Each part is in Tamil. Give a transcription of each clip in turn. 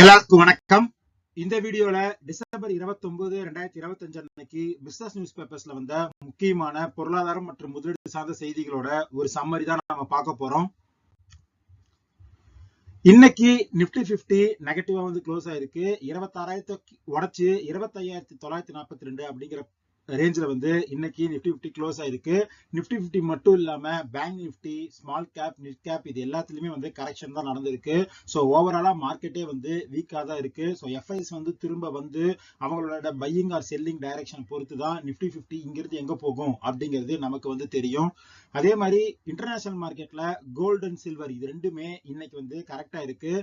எல்லாருக்கும் வணக்கம். இந்த வீடியோல டிசம்பர் 29 ரெண்டாயிரத்தி இருபத்தஞ்சு அன்னைக்கு பிசினஸ் நியூஸ் பேப்பர்ஸ்ல வந்த முக்கியமான பொருளாதாரம் மற்றும் முதலீடு சார்ந்த செய்திகளோட ஒரு சம்மரி தான் நம்ம பார்க்க போறோம். இன்னைக்கு நிப்டி 50 நெகட்டிவா வந்து க்ளோஸ் ஆயிருக்கு. இருபத்தாறாயிரத்தை உடைச்சு இருபத்தையாயிரத்தி தொள்ளாயிரத்தி நாற்பத்தி ரெண்டு அப்படிங்கிற ரேஞ்சில் வந்து இன்னைக்கு நிஃப்டி ஃபிஃப்டி க்ளோஸ் ஆயிருக்கு. நிஃப்டி ஃபிஃப்டி மட்டும் இல்லாமல் bank nifty small cap mid cap இது எல்லாத்துலேயுமே வந்து கரெக்ஷன் தான் நடந்திருக்கு. ஸோ ஓவராலாக மார்க்கெட்டே வந்து வீக்காக தான் இருக்கு. ஸோ எஃப்ஐஎஸ் வந்து திரும்ப வந்து அவங்களோட பையிங் ஆர் செல்லிங் டைரக்ஷன் பொறுத்து தான் நிஃப்டி ஃபிஃப்டி இங்கிருந்து எங்கே போகும் அப்படிங்கிறது நமக்கு வந்து தெரியும். அதே மாதிரி இன்டர்நேஷனல் மார்க்கெட்டில் கோல்டு அண்ட் சில்வர் இது ரெண்டுமே இன்னைக்கு வந்து கரெக்டாக இருக்கு.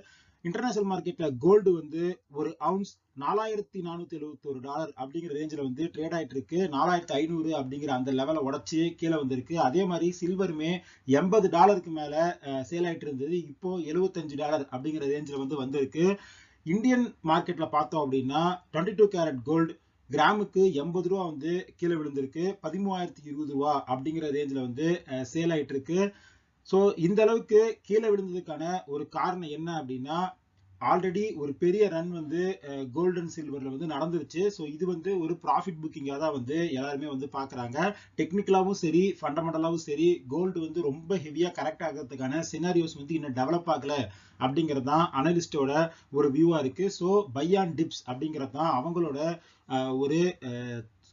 இன்டர்நேஷனல் மார்க்கெட்ல கோல்டு வந்து ஒரு அவுன்ஸ் நாலாயிரத்தி நானூத்தி எழுபத்தி ஒரு டாலர் அப்படிங்கிற ரேஞ்சில் வந்து ட்ரேட் ஆயிட்டு இருக்கு. நாலாயிரத்தி ஐநூறு அப்படிங்கிற அந்த லெவலை உடச்சு கீழே வந்திருக்கு. அதே மாதிரி சில்வருமே எண்பது டாலருக்கு மேல சேல் ஆயிட்டு இருந்தது. இப்போ எழுபத்தஞ்சு டாலர் அப்படிங்கிற ரேஞ்சில் வந்து வந்திருக்கு. இந்தியன் மார்க்கெட்ல பார்த்தோம் அப்படின்னா டுவெண்ட்டி டூ கேரட் கோல்டு கிராமுக்கு எண்பது ரூபா வந்து கீழே விழுந்திருக்கு. பதிமூவாயிரத்தி இருபது ரூபா அப்படிங்கிற ரேஞ்சில் வந்து சேல் ஆயிட்டு இருக்கு. ஸோ இந்த அளவுக்கு கீழே விழுந்ததுக்கான ஒரு காரணம் என்ன அப்படின்னா ஆல்ரெடி ஒரு பெரிய ரன் வந்து கோல்டன் சில்வரில் வந்து நடந்துருச்சு. ஸோ இது வந்து ஒரு ப்ராஃபிட் புக்கிங்காக தான் வந்து எல்லாருமே வந்து பார்க்குறாங்க. டெக்னிக்கலாகவும் சரி ஃபண்டமெண்டலாகவும் சரி கோல்டு வந்து ரொம்ப ஹெவியாக கரெக்ட் ஆகிறதுக்கான சினாரியோஸ் வந்து இன்னும் டெவலப் ஆகல அப்படிங்கிறது தான் அனலிஸ்டோட ஒரு வியூவாக இருக்குது ஸோ பை ஆன் டிப்ஸ் அப்படிங்கிறது தான் அவங்களோட ஒரு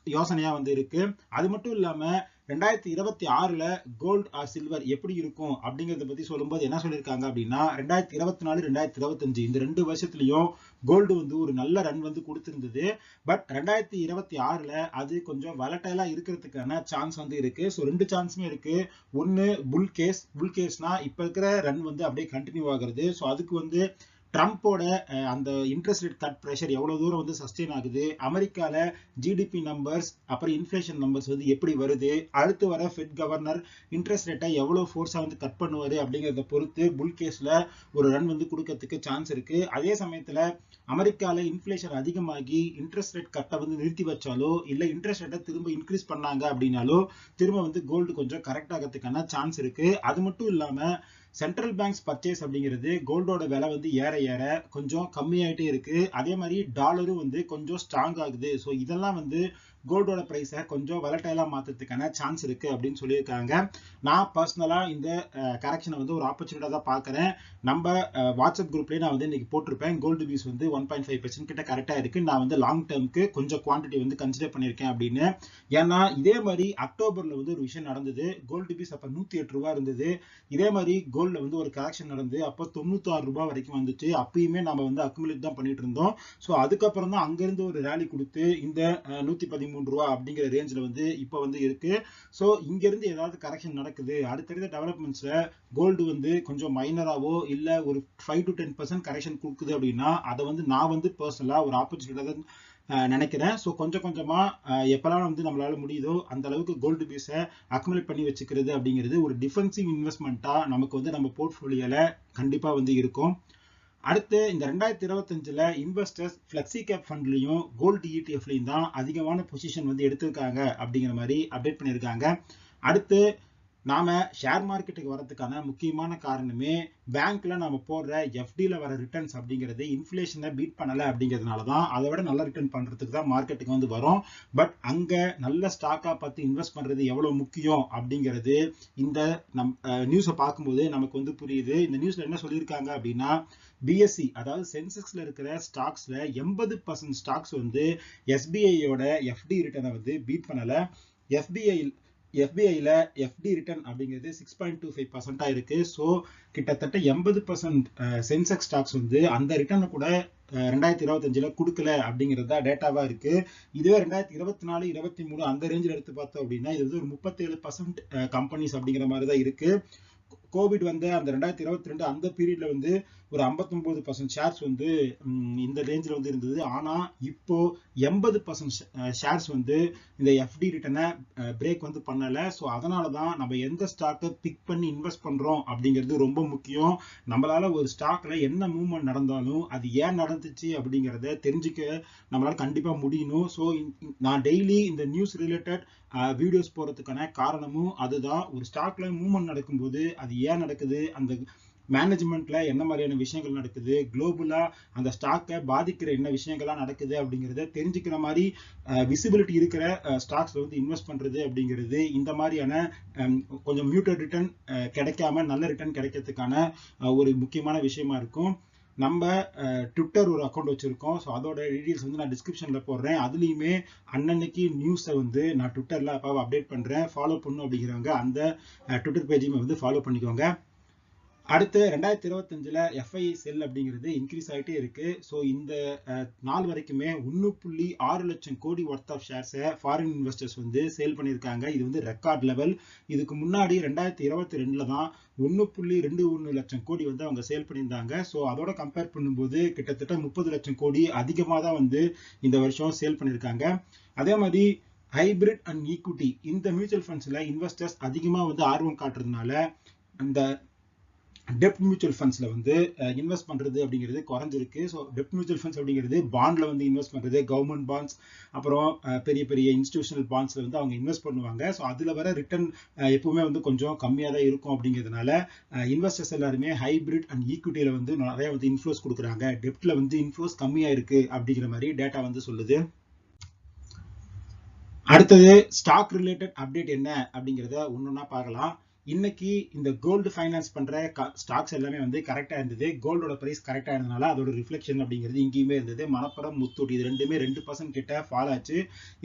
யோசனையாக வந்து இருக்குது அது மட்டும் இல்லாமல் ரெண்டாயிரத்தி இருபத்தி ஆறுல கோல்டு ஆர் சில்வர் எப்படி இருக்கும் அப்படிங்கறத பத்தி சொல்லும்போது என்ன சொல்லியிருக்காங்க அப்படின்னா ரெண்டாயிரத்தி இருபத்தி நாலு ரெண்டாயிரத்தி இருபத்தஞ்சு இந்த ரெண்டு வருஷத்துலயும் கோல்டு வந்து ஒரு நல்ல ரன் வந்து கொடுத்திருந்தது. பட் ரெண்டாயிரத்தி இருபத்தி ஆறுல அது கொஞ்சம் வலட்டைலா இருக்கிறதுக்கான சான்ஸ் வந்து இருக்கு. ஸோ ரெண்டு சான்ஸுமே இருக்கு. ஒன்னு புல் கேஸ் புல் கேஸ்னா இப்ப இருக்கிற ரன் வந்து அப்படியே கண்டினியூ ஆகுறது. ஸோ அதுக்கு வந்து ட்ரம்ப்போட அந்த இன்ட்ரெஸ்ட் ரேட் கட் ப்ரெஷர் எவ்வளோ தூரம் வந்து சஸ்டெயின் ஆகுது? அமெரிக்காவில் ஜிடிபி நம்பர்ஸ் அப்புறம் இன்ஃப்ளேஷன் நம்பர்ஸ் வந்து எப்படி வருது? அடுத்து வர ஃபெட் கவர்னர் இன்ட்ரெஸ்ட் ரேட்டை எவ்வளோ ஃபோர்ஸாக வந்து கட் பண்ணுவார் அப்படிங்கிறத பொறுத்து புல் கேஸில் ஒரு ரன் வந்து கொடுக்கறதுக்கு சான்ஸ் இருக்குது அதே சமயத்தில் அமெரிக்காவில் இன்ஃப்ளேஷன் அதிகமாகி இன்ட்ரெஸ்ட் ரேட் கட்டை வந்து நிறுத்தி வச்சாலோ இல்லை இன்ட்ரெஸ்ட் ரேட்டை திரும்ப இன்க்ரீஸ் பண்ணாங்க அப்படின்னாலோ திரும்ப வந்து கோல்டு கொஞ்சம் கரெக்ட் ஆகிறதுக்கான சான்ஸ் இருக்குது அது மட்டும் இல்லாமல் சென்ட்ரல் பேங்க்ஸ் பர்ச்சேஸ் அப்படிங்கிறது கோல்டோட விலை வந்து ஏற ஏற கொஞ்சம் கம்மியாயிட்டே இருக்கு. அதே மாதிரி டாலரும் வந்து கொஞ்சம் ஸ்ட்ராங் ஆகுது. ஸோ இதெல்லாம் வந்து கோல்டோட ப்ரைஸை கொஞ்சம் வெலட்டைலா மாத்துறதுக்கான சான்ஸ் இருக்கு அப்படின்னு சொல்லியிருக்காங்க. நான் பர்சனலாக இந்த கரெக்ஷனை வந்து ஒரு ஆப்பர்ச்சுனிட்டா தான் பார்க்குறேன். நம்ம வாட்ஸ்அப் குரூப்லேயே நான் வந்து இன்னைக்கு போட்டிருப்பேன். கோல்டு வியூஸ் வந்து ஒன் பாயிண்ட் ஃபைவ் பர்சன்ட் கிட்ட கரெக்டாக இருக்கு. நான் வந்து லாங் டேர்முக்கு கொஞ்சம் குவான்டிட்டி வந்து கன்சிடர் பண்ணியிருக்கேன் அப்படின்னு. ஏன்னா இதே மாதிரி அக்டோபர்ல வந்து ஒரு விஷயம் நடந்தது. கோல்டு பீஸ் அப்போ நூத்தி எட்டு ரூபா இருந்தது. இதே மாதிரி கோல்டில் வந்து ஒரு கரெக்ஷன் நடந்து அப்போ தொண்ணூத்தாறு ரூபா ரூபாய் வரைக்கும் வந்துச்சு. அப்பயுமே நம்ம வந்து அக்குமுலேட் தான் பண்ணிட்டு இருந்தோம். ஸோ அதுக்கப்புறம் தான் அங்கிருந்து ஒரு ரேலி கொடுத்து இந்த நூத்தி பதிமூணு ரூபா அப்படிங்கிற ரேஞ்சில் வந்து இப்போ வந்து இருக்கு. ஸோ இங்க இருந்து ஏதாவது கரெக்ஷன் நடக்குது. அடுத்தடுத்த டெவலப்மெண்ட்ஸ்ல கோல்டு வந்து கொஞ்சம் மைனராவோ இல்லை ஒரு five to ten percent correction கொடுக்குது அப்படின்னா அதை வந்து நான் வந்து பர்சனலா ஒரு ஆப்பர்ச்சுனிட்டி நினைக்கிறேன். ஸோ கொஞ்சம் கொஞ்சமா எப்பெல்லாம் வந்து நம்மளால முடியுதோ அந்த அளவுக்கு கோல்டு பீஸை அக்குமுலேட் பண்ணி வச்சுக்கிறது அப்படிங்கிறது ஒரு டிஃபென்சிவ் இன்வெஸ்ட்மெண்ட்டா நமக்கு வந்து நம்ம போர்ட்ஃபோலியோல கண்டிப்பாக வந்து இருக்கும். அடுத்து இந்த ரெண்டாயிரத்தி இருபத்தஞ்சுல இன்வெஸ்டர்ஸ் பிளெக்சி கேப் ஃபண்ட்லையும் கோல்டு இடிஎஃப்லயும் தான் அதிகமான பொசிஷன் வந்து எடுத்திருக்காங்க அப்படிங்கிற மாதிரி அப்டேட் பண்ணியிருக்காங்க. அடுத்து நாம் ஷேர் மார்க்கெட்டுக்கு வரதுக்கான முக்கியமான காரணமே பேங்க்கில் நம்ம போடுற எஃப்டியில் வர ரிட்டர்ன்ஸ் அப்படிங்கிறது இன்ஃப்ளேஷனை பீட் பண்ணலை அப்படிங்கிறதுனால தான் அதை விட நல்ல ரிட்டர்ன் பண்ணுறதுக்கு தான் மார்க்கெட்டுக்கு வந்து வரும். பட் அங்கே நல்ல ஸ்டாக்காக பார்த்து இன்வெஸ்ட் பண்ணுறது எவ்வளோ முக்கியம் அப்படிங்கிறது இந்த நம் நியூஸை பார்க்கும்போது நமக்கு வந்து புரியுது. இந்த நியூஸில் என்ன சொல்லியிருக்காங்க அப்படின்னா பிஎஸ்சி அதாவது சென்செக்ஸில் இருக்கிற ஸ்டாக்ஸில் எண்பது பர்சன்ட் ஸ்டாக்ஸ் வந்து எஸ்பிஐயோட எஃப்டி ரிட்டர்னை வந்து பீட் பண்ணலை. எஃபிஐ எஃபிஐயில் எஃப்டி ரிட்டர்ன் அப்படிங்கிறது சிக்ஸ் பாயிண்ட் டூ ஃபைவ் பர்சன்டா இருக்கு. ஸோ கிட்டத்தட்ட எண்பது பர்சன்ட் சென்செக்ஸ் ஸ்டாக்ஸ் வந்து அந்த ரிட்டர்னை கூட ரெண்டாயிரத்தி இருபத்தஞ்சில் கொடுக்கல அப்படிங்கிறது தான் டேட்டாவாக இருக்குது இதுவே ரெண்டாயிரத்தி இருபத்தி நாலு இருபத்தி மூணு அந்த ரேஞ்சில் எடுத்து பார்த்தோம் அப்படின்னா இது வந்து ஒரு முப்பத்தேழு பர்சன்ட் கம்பெனிஸ் அப்படிங்கிற மாதிரி தான் இருக்கு. கோவிட் வந்து அந்த ரெண்டாயிரத்தி இருபத்தி ரெண்டு அந்த பீரியட்ல வந்து ஒரு ஐம்பத்தொன்பது பர்சன்ட் ஷேர்ஸ் வந்து இந்த ரேஞ்சில் வந்து இருந்தது. ஆனால் இப்போ எண்பது பர்சன்ட் ஷேர்ஸ் வந்து இந்த எஃப்டி ரிட்டனை பிரேக் வந்து பண்ணலை. ஸோ அதனால தான் நம்ம எந்த ஸ்டாக்கை பிக் பண்ணி இன்வெஸ்ட் பண்ணுறோம் அப்படிங்கிறது ரொம்ப முக்கியம். நம்மளால ஒரு ஸ்டாக்ல என்ன மூவ்மெண்ட் நடந்தாலும் அது ஏன் நடந்துச்சு அப்படிங்கிறத தெரிஞ்சுக்க நம்மளால கண்டிப்பாக முடியணும். ஸோ நான் டெய்லி இந்த நியூஸ் ரிலேட்டட் வீடியோஸ் போகிறதுக்கான காரணமும் அதுதான். ஒரு ஸ்டாக்ல மூவ்மெண்ட் நடக்கும்போது அது ஏன் நடக்குது? அந்த மேனேஜ்மெண்ட்ல என்ன மாதிரியான விஷயங்கள் நடக்குது? குளோபலா அந்த ஸ்டாக்கை பாதிக்கிற என்ன விஷயங்கள்லாம் நடக்குது அப்படிங்கிறத தெரிஞ்சுக்கிற மாதிரி விசிபிலிட்டி இருக்கிற ஸ்டாக்ஸ்ல வந்து இன்வெஸ்ட் பண்றது அப்படிங்கிறது இந்த மாதிரியான கொஞ்சம் மியூட்டட் ரிட்டர்ன் கிடைக்காம நல்ல ரிட்டர்ன் கிடைக்கிறதுக்கான ஒரு முக்கியமான விஷயமா இருக்கும். நம்ம ட்விட்டர் ஒரு அக்கௌண்ட் வச்சுருக்கோம். ஸோ அதோட டீட்டெயில்ஸ் வந்து நான் டிஸ்கிரிப்ஷனில் போடுறேன். அதுலேயுமே அன்னன்னைக்கு நியூஸை வந்து நான் ட்விட்டரில் அப்போ அப்டேட் பண்ணுறேன் ஃபாலோ பண்ணும் அப்படிங்கிறவங்க அந்த ட்விட்டர் பேஜையுமே வந்து ஃபாலோ பண்ணிக்கோங்க. அடுத்து ரெண்டாயிரத்தி இருபத்தஞ்சில் எஃப்ஐ செல் அப்படிங்கிறது இன்க்ரீஸ் ஆகிட்டே இருக்குது ஸோ இந்த நாள் வரைக்குமே ஒன்று புள்ளி ஆறு லட்சம் கோடி ஒர்த் ஆஃப் ஷேர்ஸை ஃபாரின் இன்வெஸ்டர்ஸ் வந்து சேல் பண்ணியிருக்காங்க. இது வந்து ரெக்கார்ட் லெவல் இதுக்கு முன்னாடி ரெண்டாயிரத்தி இருபத்தி ரெண்டில் தான் ஒன்று புள்ளி ரெண்டு ஒன்று லட்சம் கோடி வந்து அவங்க சேல் பண்ணியிருந்தாங்க. ஸோ அதோட கம்பேர் பண்ணும்போது கிட்டத்தட்ட முப்பது லட்சம் கோடி அதிகமாக தான் வந்து இந்த வருஷம் சேல் பண்ணியிருக்காங்க. அதே மாதிரி ஹைபிரிட் அண்ட் ஈக்விட்டி இந்த மியூச்சுவல் ஃபண்ட்ஸில் இன்வெஸ்டர்ஸ் அதிகமாக வந்து ஆர்வம் காட்டுறதுனால அந்த டெப்ட் மியூச்சுவல் ஃபண்ட்ஸில் வந்து இன்வெஸ்ட் பண்ணுறது அப்படிங்கிறது குறைஞ்சிருக்கு. ஸோ டெப்ட் மியூச்சுவல் ஃபண்ட்ஸ் அப்படிங்கிறது பாண்டில் வந்து இன்வெஸ்ட் பண்ணுறது கவர்மெண்ட் பாண்ட்ஸ் அப்புறம் பெரிய பெரிய இன்ஸ்டியூஷனல் பாண்ட்ஸில் வந்து அவங்க இன்வெஸ்ட் பண்ணுவாங்க. ஸோ அதில் வர ரிட்டர்ன் எப்பவுமே வந்து கொஞ்சம் கம்மியாக தான் இருக்கும் அப்படிங்கிறதுனால இன்வெஸ்டர்ஸ் எல்லாருமே ஹைபிரிட் அண்ட் ஈக்விட்டியில் வந்து நிறைய வந்து இன்ஃப்ளோஸ் கொடுக்குறாங்க. டெப்ட்டில் வந்து இன்ஃப்ளோஸ் கம்மியாக இருக்கு அப்படிங்கிற மாதிரி டேட்டா வந்து சொல்லுது. அடுத்தது ஸ்டாக் ரிலேட்டட் அப்டேட் என்ன அப்படிங்கிறத ஒன்று ஒன்றா பார்க்கலாம். இன்னைக்கு இந்த கோல்டு ஃபைனான்ஸ் பண்ற ஸ்டாக்ஸ் எல்லாமே வந்து கரெக்டா இருந்தது. கோல்டோட பிரைஸ் கரெக்டா இருந்தனால அதோட ரிஃப்ளெக்ஷன் அப்படிங்கிறது இங்கேயுமே இருந்தது. மணப்புறம் முத்தூட் இது ரெண்டுமே ரெண்டு பர்சன்ட் கிட்ட ஃபால் ஆச்சு.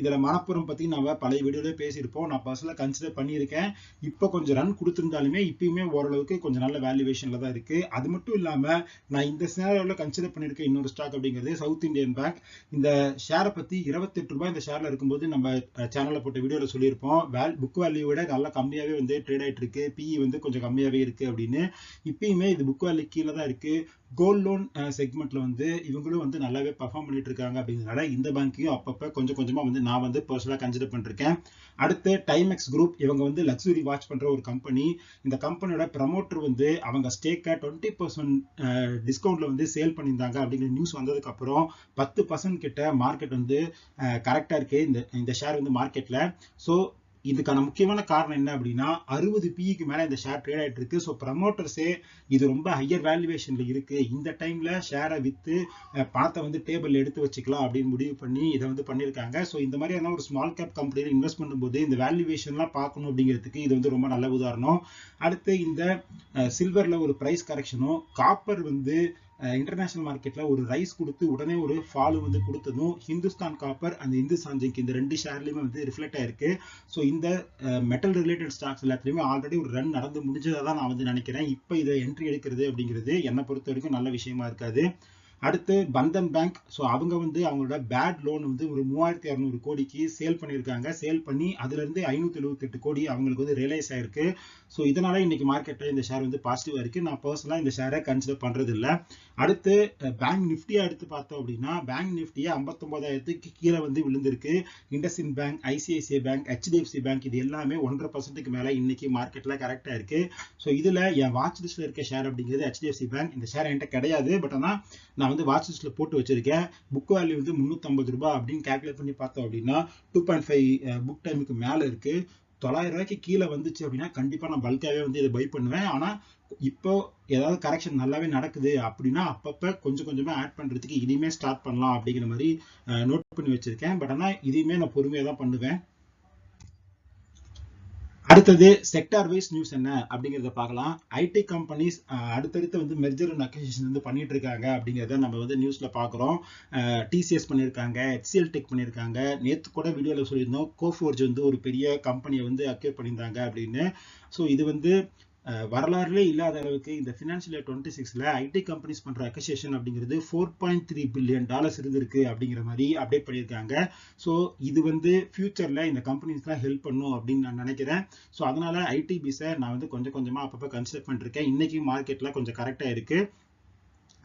இதுல மணப்புறம் பத்தி நம்ம பழைய வீடியோல பேசியிருப்போம். நான் பர்சனலா கன்சிடர் பண்ணியிருக்கேன். இப்போ கொஞ்சம் ரன் கொடுத்திருந்தாலுமே இப்பயுமே ஓரளவுக்கு கொஞ்சம் நல்ல வேல்யூவேஷன்ல தான் இருக்கு. அது மட்டும் இல்லாம நான் இந்த சேனல்ல கன்சிடர் பண்ணிருக்க இன்னொரு ஸ்டாக் அப்படிங்கிறது சவுத் இந்தியன் பேங்க் இந்த ஷேரை பத்தி இருபத்தெட்டு ரூபாய் இந்த ஷேர்ல இருக்கும்போது நம்ம சேனல்ல போட்ட வீடியோல சொல்லியிருப்போம். புக் வேல்யூ விட நல்லா கம்மியாவே வந்து ட்ரேட் ஆயிட்டு இருக்கு பிஇ வந்து கொஞ்சம் கம்மியாவே இருக்கு அப்படின்னு. இப்பயுமே இது புக் வேல்யூ கீழே தான் இருக்கு. கோல்ட் லோன் செக்மெண்ட்ல வந்து இவங்களும் வந்து நல்லாவே பர்ஃபார்ம் பண்ணிட்டு இருக்காங்க அப்படிங்கிறனால இந்த பேங்க்கையும் அப்பப்ப கொஞ்சம் கொஞ்சமா வந்து நான் வந்து பர்சனலா கன்சிடர் பண்ணிருக்கேன். அடுத்து டைமெக்ஸ் குரூப் இவங்க வந்து லக்ஸுரி வாட்ச் பண்ற ஒரு கம்பெனி இந்த கம்பெனியோட ப்ரமோட்டர் வந்து அவங்க ஸ்டேக்கை டுவெண்ட்டி பர்சன்ட் டிஸ்கவுண்ட்ல வந்து சேல் பண்ணியிருந்தாங்க அப்படிங்கிற நியூஸ் வந்ததுக்கு அப்புறம் பத்து பர்சன்ட் கிட்ட மார்க்கெட் வந்து கரெக்டா இருக்கு. இந்த இந்த ஷேர் வந்து மார்க்கெட்ல ஸோ இதுக்கான முக்கியமான காரணம் என்ன அப்படின்னா அறுபது பிஇக்கு மேலே இந்த ஷேர் ட்ரேட் ஆகிட்டு இருக்கு. ஸோ ப்ரமோட்டர்ஸே இது ரொம்ப ஹையர் வேல்யூவேஷனில் இருக்கு. இந்த டைம்ல ஷேரை விற்று பணத்தை வந்து டேபிள் எடுத்து வச்சுக்கலாம் அப்படின்னு முடிவு பண்ணி இதை வந்து பண்ணியிருக்காங்க. ஸோ இந்த மாதிரியான ஒரு ஸ்மால் கேப் கம்பெனியில் இன்வெஸ்ட் பண்ணும்போது இந்த வேல்யூவேஷன்லாம் பார்க்கணும் அப்படிங்கிறதுக்கு இது வந்து ரொம்ப நல்ல உதாரணம். அடுத்து இந்த சில்வரில் ஒரு ப்ரைஸ் கரெக்ஷனும் காப்பர் வந்து இன்டர்நேஷனல் மார்க்கெட்ல ஒரு ரைஸ் கொடுத்து உடனே ஒரு ஃபாலோ வந்து கொடுத்ததும் ஹிந்துஸ்தான் காப்பர் அந்த இந்து சாஞ்சிங்க் இந்த ரெண்டு ஷேர்லயுமே வந்து ரிஃப்ளெக்ட் ஆயிருக்கு. ஸோ இந்த மெட்டல் ரிலேட்டட் ஸ்டாக்ஸ் எல்லாத்துலயுமே ஆல்ரெடி ஒரு ரன் நடந்து முடிஞ்சதா தான் நான் வந்து நினைக்கிறேன். இப்போ இதை என்ட்ரி எடுக்கிறது அப்படிங்கிறது என்னை பொறுத்த வரைக்கும் நல்ல விஷயமா இருக்காது. அடுத்து பந்தன் பேங்க். ஸோ அவங்க வந்து அவங்களோட பேட் லோன் வந்து ஒரு மூவாயிரத்தி இரநூறு கோடிக்கு சேல் பண்ணியிருக்காங்க. சேல் பண்ணி அதுலேருந்து ஐநூற்றி எழுபத்தெட்டு கோடி அவங்களுக்கு வந்து ரியலைஸ் ஆயிருக்கு. ஸோ இதனால் இன்னைக்கு மார்க்கெட்டில் இந்த ஷேர் வந்து பாசிட்டிவாக இருக்குது நான் பர்சனலாக இந்த ஷேரை கன்சிடர் பண்ணுறது இல்லை அடுத்து பேங்க் நிஃப்டியை எடுத்து பார்த்தோம் அப்படின்னா பேங்க் நிஃப்டியை ஐம்பத்தொம்பதாயிரத்துக்கு கீழே வந்து விழுந்திருக்கு. IndusInd bank ICICI bank HDFC bank இது எல்லாமே ஒன்றரை பர்சன்ட்டுக்கு மேலே இன்னைக்கு மார்க்கெட்டில் கரெக்டாக இருக்கு. ஸோ இதில் என் வாட்ச் லிஸ்ட்டில் இருக்க ஷேர் அப்படிங்கிறது ஹெச்டிஎஃப்சி பேங்க் இந்த ஷேர் என்கிட்ட கிடையாது. பட் ஆனால் நான் வந்து வாட்ச் லிஸ்ட்டில் போட்டு வச்சிருக்கேன். புக் வேல்யூ வந்து முந்நூற்றம்பது ரூபாய் அப்படின்னு கேல்குலேட் பண்ணி பார்த்தோம் அப்படின்னா டூ பாயிண்ட் ஃபைவ் புக் டைமுக்கு மேலே இருக்கு. தொள்ளாயிரம் ரூபாய்க்கு கீழே வந்துச்சு அப்படின்னா கண்டிப்பாக நான் பல்காவே வந்து இதை பை பண்ணுவேன். ஆனால் இப்போ ஏதாவது கரெக்ஷன் நல்லாவே நடக்குது அப்படின்னா அப்பப்போ கொஞ்சம் கொஞ்சமாக ஆட் பண்ணுறதுக்கு இனிமே ஸ்டார்ட் பண்ணலாம் அப்படிங்கிற மாதிரி நோட் பண்ணி வச்சிருக்கேன். பட் ஆனால் இதையுமே நான் பொறுமையாக தான் பண்ணுவேன். அடுத்தது செக்டார் வைஸ் நியூஸ் என்ன அப்படிங்கிறத பார்க்கலாம். ஐடி கம்பெனிஸ் அடுத்தடுத்து வந்து மெர்ஜர் அண்ட் அக்விசிஷன் வந்து பண்ணிட்டு இருக்காங்க அப்படிங்கிறத நம்ம வந்து நியூஸ்ல பார்க்குறோம். டிசிஎஸ் பண்ணியிருக்காங்க ஹெச்சிஎல் டெக் பண்ணியிருக்காங்க நேற்று கூட வீடியோவில் சொல்லியிருந்தோம் கோஃபோர்ஜ் வந்து ஒரு பெரிய கம்பெனியை வந்து அக்யூர் பண்ணியிருந்தாங்க அப்படின்னு. ஸோ இது வந்து வரலாறுலே இல்லாத அளவுக்கு இந்த ஃபினான்ஷியல் இயர் டுவெண்ட்டி சிக்ஸில் ஐடி கம்பெனிஸ் பண்ணுற அக்கசியேஷன் அப்படிங்கிறது four point three billion dollars இருந்திருக்கு அப்படிங்கிற மாதிரி அப்டேட் பண்ணியிருக்காங்க. ஸோ இது வந்து ஃப்யூச்சரில் இந்த கம்பெனிஸ்லாம் ஹெல்ப் பண்ணும் அப்படின்னு நான் நினைக்கிறேன். ஸோ அதனால் ஐடி பிஸை நான் வந்து கொஞ்சம் கொஞ்சமாக அப்பப்போ கன்சிடர் பண்ணிருக்கேன். இன்றைக்கி மார்க்கெட்டில் கொஞ்சம் கரெக்டாக இருக்குது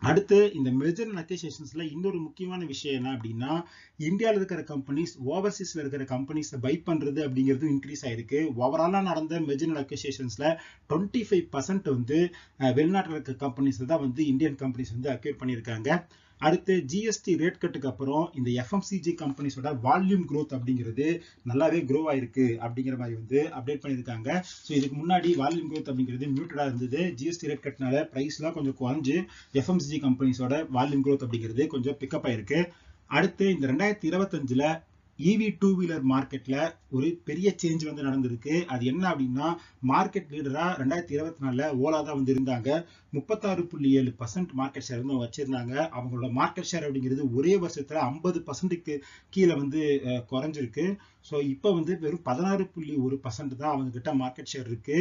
அடுத்து இந்த மெர்ஜர் அண்ட் இன்னொரு முக்கியமான விஷயம் என்ன அப்படின்னா இந்தியாவில் இருக்கிற கம்பெனிஸ் ஓவர்சீஸ்ல இருக்கிற கம்பெனிஸை பை பண்றது அப்படிங்கிறது இன்க்ரீஸ் ஆயிருக்கு. ஓவராலாக நடந்த merger and twenty five percent வந்து வெளிநாட்டில் இருக்கிற கம்பெனிஸ் தான் வந்து இந்தியன் கம்பெனிஸ் வந்து அக்யூர் பண்ணியிருக்காங்க. அடுத்து ஜிஎஸ்டி ரேட் கட்டுக்கு அப்புறம் இந்த எஃப்எம்சிஜி கம்பெனிஸோட வால்யூம் க்ரோத் அப்படிங்கிறது நல்லாவே க்ரோ ஆயிருக்கு அப்படிங்கிற மாதிரி வந்து அப்டேட் பண்ணியிருக்காங்க. ஸோ இதுக்கு முன்னாடி வால்யூம் க்ரோத் அப்படிங்கிறது மியூட்டடாக இருந்தது. ஜிஎஸ்டி ரேட் கட்டினால ப்ரைஸ்லாம் கொஞ்சம் குறைஞ்சு எஃப்எம்சிஜி கம்பெனிஸோட வால்யூம் க்ரோத் அப்படிங்கிறது கொஞ்சம் பிக்கப் ஆயிருக்கு. அடுத்து இந்த ரெண்டாயிரத்தி இருபத்தஞ்சில் இவி டூ வீலர் மார்க்கெட்ல ஒரு பெரிய சேஞ்ச் வந்து நடந்திருக்கு. அது என்ன அப்படின்னா மார்க்கெட் லீடரா ரெண்டாயிரத்தி இருபத்தி நாலுல ஓலா தான் வந்து இருந்தாங்க. முப்பத்தாறு புள்ளி ஏழு பர்சன்ட் மார்க்கெட் ஷேர் வந்து வச்சிருந்தாங்க. அவங்களோட மார்க்கெட் ஷேர் அப்படிங்கிறது ஒரே வருஷத்துல ஐம்பது பர்சன்ட்டுக்கு கீழே வந்து குறைஞ்சிருக்கு. ஸோ இப்போ வந்து வெறும் பதினாறு புள்ளி ஒரு பர்சன்ட் தான் அவங்க கிட்ட மார்க்கெட் ஷேர் இருக்கு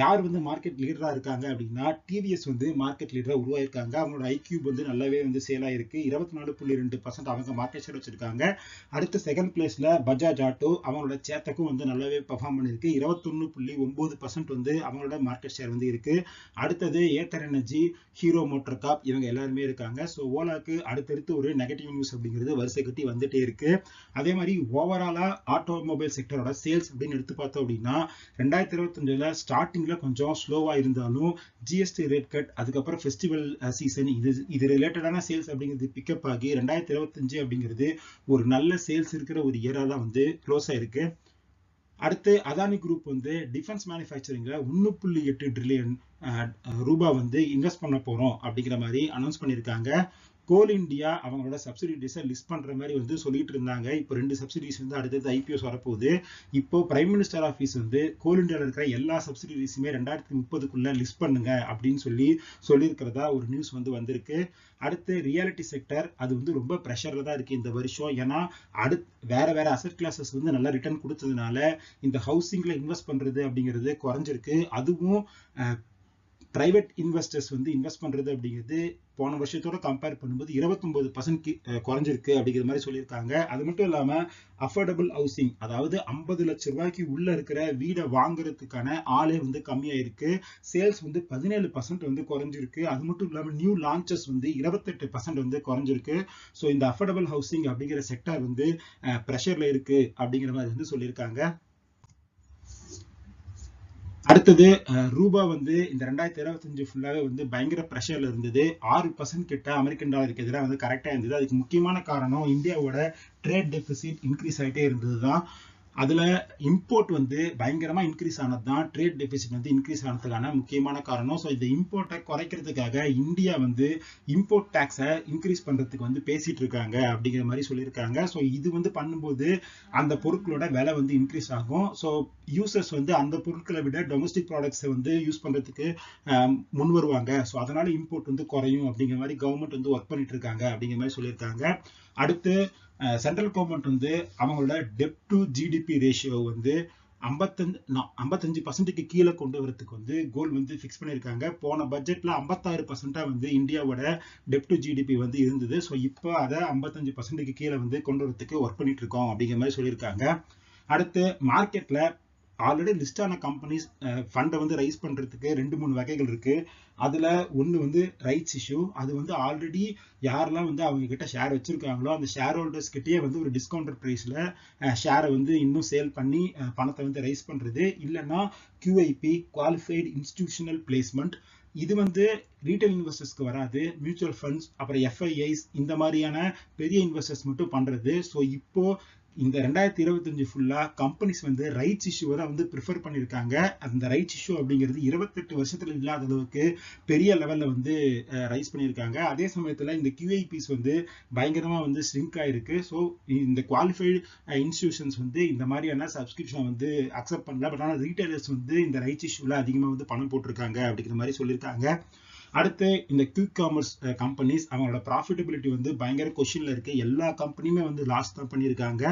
யார் வந்து மார்க்கெட் லீடரா இருக்காங்க அப்படின்னா டிவிஎஸ் வந்து மார்க்கெட் லீடரா உருவாயிருக்காங்க. அவங்களோட ஐக்யூப் வந்து நல்லாவே வந்து சேல் ஆயிருக்கு. இருபத்தி நாலு புள்ளி ரெண்டு பர்சன்ட் அவங்க மார்க்கெட் ஷேர் வச்சிருக்காங்க. அடுத்த செகண்ட் பிளேஸ்ல பஜாஜ் ஆட்டோ அவங்களோட சேத்தக்கும் வந்து நல்லாவே பெர்ஃபார்ம் பண்ணிருக்கு இருபத்தொன்னு புள்ளி ஒன்பது பர்சன்ட் வந்து அவங்களோட மார்க்கெட் ஷேர் வந்து இருக்கு. அடுத்தது Ather energy Hero motor corp இவங்க எல்லாருமே இருக்காங்க. ஸோ ஓலாக்கு அடுத்தடுத்து ஒரு நெகட்டிவ் நியூஸ் அப்படிங்கிறது வரிசை கட்டி வந்துட்டே இருக்கு. அதே மாதிரி ஓவராலா ஆட்டோமொபைல் செக்டரோட சேல்ஸ் அப்படின்னு எடுத்து பார்த்தோம் அப்படின்னா ரெண்டாயிரத்தி இருபத்தஞ்சில் ஸ்டார்டிங்ல கொஞ்சம் ஸ்லோவா இருந்தாலும் ஜிஎஸ்டி ரேட் கட் அதுக்கப்புறம் ஃபெஸ்டிவல் சீசன் இது இது ரிலேட்டடான சேல்ஸ் அப்படிங்கிறது பிக்கப் ஆகி ரெண்டாயிரத்தி இருபத்தஞ்சு அப்படிங்கிறது ஒரு நல்ல சேல்ஸ் இருக்கிற ஒரு இயராக தான் வந்து க்ளோஸ் ஆயிருக்கு. அடுத்து அதானி குரூப் வந்து டிஃபென்ஸ் மேனுஃபேக்சரிங்கில் ஒன்று புள்ளி எட்டு ட்ரில்லியன் ரூபாய் வந்து இன்வெஸ்ட் பண்ண போறோம் அப்படிங்கிற மாதிரி அனௌன்ஸ் பண்ணியிருக்காங்க. கோல் இந்தியா அவங்களோட சப்சிடிஸை லிஸ்ட் பண்ற மாதிரி வந்து சொல்லிட்டு இருந்தாங்க. இப்போ ரெண்டு சப்சிடிஸ் வந்து அடுத்தது ஐபிஎஸ் வரப்போகுது. இப்போ பிரைம் மினிஸ்டர் ஆஃபீஸ் வந்து கோல் இந்தியாவில் இருக்கிற எல்லா சப்சிடிஸுமே ரெண்டாயிரத்தி முப்பதுக்குள்ள லிஸ்ட் பண்ணுங்க அப்படின்னு சொல்லி சொல்லியிருக்கிறதா ஒரு நியூஸ் வந்து வந்திருக்கு. அடுத்து ரியாலிட்டி செக்டர் அது வந்து ரொம்ப ப்ரெஷர்ல தான் இருக்கு இந்த வருஷம். ஏன்னா அடுத் வேற வேற அசட் கிளாஸஸ் வந்து நல்லா ரிட்டர்ன் கொடுத்ததுனால இந்த ஹவுசிங்ல இன்வெஸ்ட் பண்றது அப்படிங்கிறது குறைஞ்சிருக்கு. அதுவும் பிரைவேட் இன்வெஸ்டர்ஸ் வந்து இன்வெஸ்ட் பண்ணுறது அப்படிங்கிறது போன வருஷத்தோட கம்பேர் பண்ணும்போது இருபத்தொம்போது பர்சன்ட் குறைஞ்சிருக்கு அப்படிங்கிற மாதிரி சொல்லியிருக்காங்க. அது மட்டும் இல்லாமல் அஃபோர்டபுள் ஹவுசிங் அதாவது ஐம்பது லட்சம் ரூபாய்க்கு உள்ளே இருக்கிற வீடை வாங்குறதுக்கான ஆளே வந்து கம்மியாயிருக்கு. சேல்ஸ் வந்து பதினேழு பர்சன்ட் வந்து குறைஞ்சிருக்கு. அது மட்டும் இல்லாமல் நியூ லான்ச்சஸ் வந்து இருபத்தெட்டு பர்சன்ட் வந்து குறைஞ்சிருக்கு. ஸோ இந்த அஃபோர்டபுள் ஹவுசிங் அப்படிங்கிற செக்டர் வந்து ப்ரெஷரில் இருக்குது அப்படிங்கிற மாதிரி வந்து சொல்லியிருக்காங்க. அடுத்தது ரூபா வந்து இந்த ரெண்டாயிரத்தி இருபத்தஞ்சு ஃபுல்லாவே வந்து பயங்கர ப்ரெஷரில் இருந்தது. ஆறு பர்சன்ட் கிட்ட அமெரிக்கன் டாலருக்கு எதிராக வந்து கரெக்டா இருந்தது. அதுக்கு முக்கியமான காரணம் இந்தியாவோட ட்ரேட் டெபிசிட் இன்க்ரீஸ் ஆகிட்டே இருந்தது தான் அதில் இம்போர்ட் வந்து பயங்கரமாக இன்க்ரீஸ் ஆனது தான் ட்ரேட் டெபிசிட் வந்து இன்க்ரீஸ் ஆனதுக்கான முக்கியமான காரணம். ஸோ இந்த இம்போர்ட்டை குறைக்கிறதுக்காக இந்தியா வந்து இம்போர்ட் டேக்ஸை இன்க்ரீஸ் பண்ணுறதுக்கு வந்து பேசிகிட்டு இருக்காங்க அப்படிங்கிற மாதிரி சொல்லியிருக்காங்க. ஸோ இது வந்து பண்ணும்போது அந்த பொருட்களோட விலை வந்து இன்க்ரீஸ் ஆகும். ஸோ யூசர்ஸ் வந்து அந்த பொருட்களை விட டொமஸ்டிக் ப்ராடக்ட்ஸை வந்து யூஸ் பண்ணுறதுக்கு முன் வருவாங்க. ஸோ அதனால் இம்போர்ட் வந்து குறையும் அப்படிங்கிற மாதிரி கவர்மெண்ட் வந்து ஒர்க் பண்ணிட்டு இருக்காங்க அப்படிங்கிற மாதிரி சொல்லியிருக்காங்க. அடுத்து சென்ட்ரல் கவர்மெண்ட் வந்து அவங்களோட டெப் டு ஜிடிபி ரேஷியோ வந்து ஐம்பத்தஞ்சு ஐம்பத்தஞ்சு பர்சன்ட்டுக்கு கீழே கொண்டு வரதுக்கு வந்து கோல் வந்து ஃபிக்ஸ் பண்ணியிருக்காங்க. போன பட்ஜெட்டில் ஐம்பத்தாறு பர்சன்ட்டாக வந்து இந்தியாவோட டெப் டு ஜிடிபி வந்து இருந்தது. ஸோ இப்போ அதை ஐம்பத்தஞ்சு பர்சன்ட்டுக்கு கீழே வந்து கொண்டு வரதுக்கு ஒர்க் பண்ணிட்டு இருக்கோம் அப்படிங்கிற மாதிரி சொல்லியிருக்காங்க. அடுத்து மார்க்கெட்டில் ஆல்ரெடி லிஸ்ட் ஆன கம்பெனிஸ் ஃபண்டை வந்து ரைஸ் பண்ணுறதுக்கு ரெண்டு மூணு வகைகள் இருக்குது அதில் ஒன்று வந்து ரைட்ஸ் இஷ்யூ அது வந்து ஆல்ரெடி யாரெல்லாம் வந்து அவங்க கிட்ட ஷேர் வச்சுருக்காங்களோ அந்த ஷேர் ஹோல்டர்ஸ் கிட்டயே வந்து ஒரு டிஸ்கவுண்டட் ப்ரைஸில் ஷேரை வந்து இன்னும் சேல் பண்ணி பணத்தை வந்து ரைஸ் பண்ணுறது இல்லைன்னா கியூஐபி குவாலிஃபைடு இன்ஸ்டிடியூஷனல் பிளேஸ்மெண்ட் இது வந்து ரீட்டைல் இன்வெஸ்டர்ஸ்க்கு வராது. மியூச்சுவல் ஃபண்ட்ஸ் அப்புறம் எஃப்ஐஐஸ் இந்த மாதிரியான பெரிய இன்வெஸ்டர்ஸ் மட்டும் பண்ணுறது ஸோ இப்போ இந்த ரெண்டாயிரத்தி இருபத்தஞ்சு ஃபுல்லாக கம்பெனிஸ் வந்து ரைட்ஸ் இஷ்யூவை தான் வந்து ப்ரிஃபர் பண்ணியிருக்காங்க அந்த ரைட்ஸ் இஷ்யூ அப்படிங்கிறது இருபத்தெட்டு வருஷத்தில் இல்லாத அளவுக்கு பெரிய லெவலில் வந்து ரைஸ் பண்ணியிருக்காங்க அதே சமயத்தில் இந்த கியூஐபிஸ் வந்து பயங்கரமாக வந்து ஸ்ரிங்க் ஆகிருக்கு ஸோ இந்த குவாலிஃபைடு இன்ஸ்டியூஷன்ஸ் வந்து இந்த மாதிரியான சப்ஸ்கிரிப்ஷன் வந்து அக்செப்ட் பண்ணல. பட் ஆனால் ரீட்டைலர்ஸ் வந்து இந்த ரைட்ஸ் இஷ்யூவில் அதிகமாக வந்து பணம் போட்டிருக்காங்க அப்படிங்கிற மாதிரி சொல்லியிருக்காங்க அடுத்து இந்த குயிக் காமர்ஸ் கம்பெனிஸ் அவங்களோட ப்ராஃபிட்டபிலிட்டி வந்து பயங்கர கொஷின்ல இருக்கு. எல்லா கம்பெனியுமே வந்து லாஸ் தான் பண்ணியிருக்காங்க.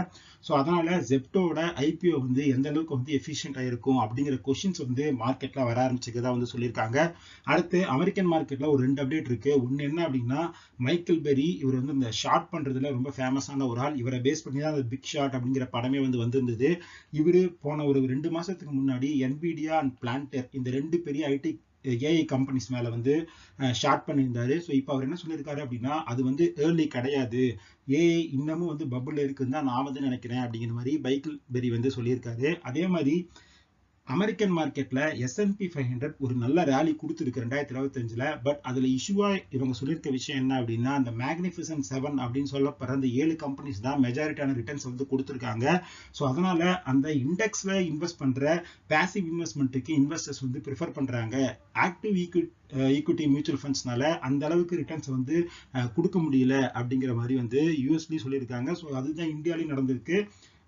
ஸோ அதனால ஜெப்டோட ஐபிஓ வந்து எந்த அளவுக்கு வந்து எஃபிஷியன்டா இருக்கும் அப்படிங்கிற கொஷின்ஸ் வந்து மார்க்கெட்டில் வர ஆரம்பிச்சுக்கதா வந்து சொல்லியிருக்காங்க. அடுத்து அமெரிக்கன் மார்க்கெட்டில் ஒரு ரெண்டு அப்டேட் இருக்கு. ஒன்று என்ன அப்படின்னா மைக்கேல் பெரி இவர் வந்து இந்த ஷார்ட் பண்ணுறதுல ரொம்ப ஃபேமஸான ஒரு ஆள். இவரை பேஸ் பண்ணி தான் அந்த பிக் ஷாட் அப்படிங்கிற படமே வந்து வந்திருந்தது. இவரு போன ஒரு ரெண்டு மாதத்துக்கு முன்னாடி என்பிடியா அண்ட் பிளான்டர் இந்த ரெண்டு பெரிய ஐடி ஏஐ கம்பெனிஸ் மேல வந்து ஷார்ட் பண்ணியிருந்தாரு. ஸோ இப்போ அவர் என்ன சொல்லியிருக்காரு அப்படின்னா அது வந்து ஏர்லி கிடையாது. ஏஐ இன்னமும் வந்து பபுள் இருக்குன்னு தான் நான் வந்து நினைக்கிறேன் அப்படிங்கிற மாதிரி பைக்கில் பெரி வந்து சொல்லியிருக்காரு. அதே மாதிரி அமெரிக்கன் மார்க்கெட்ல எஸ்என்பி ஃபைவ் ஹண்ட்ரட் ஒரு நல்ல ரேலி கொடுத்துருக்கு ரெண்டாயிரத்தி இருபத்தஞ்சுல. பட் அதுல இஷ்யூவா இவங்க சொல்லியிருக்க விஷயம் என்ன அப்படின்னா அந்த மேக்னிஃபிசன் செவன் அப்படின்னு சொல்லப்படுற அந்த ஏழு கம்பெனிஸ் தான் மெஜாரிட்டியான ரிட்டர்ன்ஸ் வந்து கொடுத்துருக்காங்க. ஸோ அதனால அந்த இண்டெக்ஸ்ல இன்வெஸ்ட் பண்ற பேசிவ் இன்வெஸ்ட்மெண்ட்டுக்கு இன்வெஸ்டர்ஸ் வந்து ப்ரிஃபர் பண்றாங்க. ஆக்டிவ் ஈக்விட் ஈக்விட்டி மியூச்சுவல் ஃபண்ட்ஸ்னால அந்த அளவுக்கு ரிட்டர்ன்ஸ் வந்து கொடுக்க முடியல அப்படிங்கிற மாதிரி வந்து யூஎஸ்லயும் சொல்லியிருக்காங்க. ஸோ அதுதான் இந்தியாலையும் நடந்திருக்கு.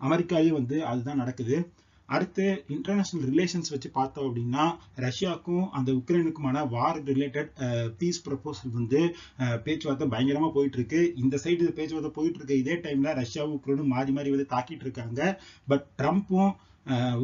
அமெரிக்காலையும் வந்து அதுதான் நடக்குது. அடுத்து இன்டர்நேஷனல் ரிலேஷன்ஸ் வச்சு பார்த்தோம் அப்படின்னா ரஷ்யாவுக்கும் அந்த உக்ரைனுக்குமான வார் ரிலேட்டட் பீஸ் ப்ரப்போசல் வந்து பேச்சுவார்த்தை பயங்கரமா போயிட்டு இருக்கு இந்த சைடு பேச்சுவார்த்தை போயிட்டு இருக்கு இதே டைம்ல ரஷ்யாவும் உக்ரைனும் மாறி மாறி வந்து தாக்கிட்டு இருக்காங்க பட் ட்ரம்ப்பும்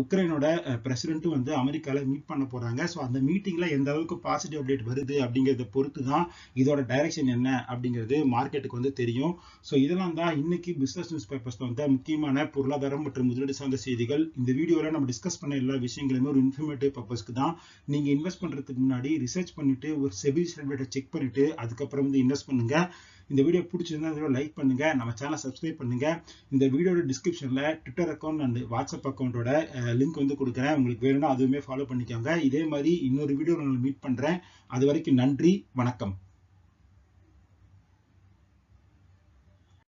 உக்ரைனோட பிரசிடென்ட்டும் வந்து அமெரிக்காவில் மீட் பண்ண போகிறாங்க ஸோ அந்த மீட்டிங்கில் எந்த அளவுக்கு பாசிட்டிவ் அப்டேட் வருது அப்படிங்கிறத பொறுத்து தான் இதோட டைரக்ஷன் என்ன அப்படிங்கிறது மார்க்கெட்டுக்கு வந்து தெரியும். ஸோ இதெல்லாம் தான் இன்னைக்கு பிஸ்னஸ் நியூஸ் பேப்பர்ஸ்ல வந்து முக்கியமான பொருளாதாரம் மற்றும் முதலீடு சார்ந்த செய்திகள். இந்த வீடியோவில் நம்ம டிஸ்கஸ் பண்ண எல்லா விஷயங்களுமே ஒரு இன்ஃபர்மேட்டிவ் பர்பஸ்க்கு தான். நீங்கள் இன்வெஸ்ட் பண்ணுறதுக்கு முன்னாடி ரிசர்ச் பண்ணிவிட்டு ஒரு செபி சர்டிஃபிகேட்டை செக் பண்ணிவிட்டு அதுக்கப்புறம் வந்து இன்வெஸ்ட் பண்ணுங்கள் இந்த வீடியோ பிடிச்சிருந்தா லைக் பண்ணுங்க நம்ம சேனல் சப்ஸ்கிரைப் பண்ணுங்க. இந்த வீடியோட டிஸ்கிரிப்ஷன்ல ட்விட்டர் அக்கௌண்ட் அண்ட் வாட்ஸ்அப் அக்கௌண்ட்டோட லிங்க் வந்து கொடுக்குறேன். உங்களுக்கு வேணும்னா அதுவுமே ஃபாலோ பண்ணிக்கோங்க. இதே மாதிரி இன்னொரு வீடியோ நான் மீட் பண்றேன். அது வரைக்கும் நன்றி வணக்கம்.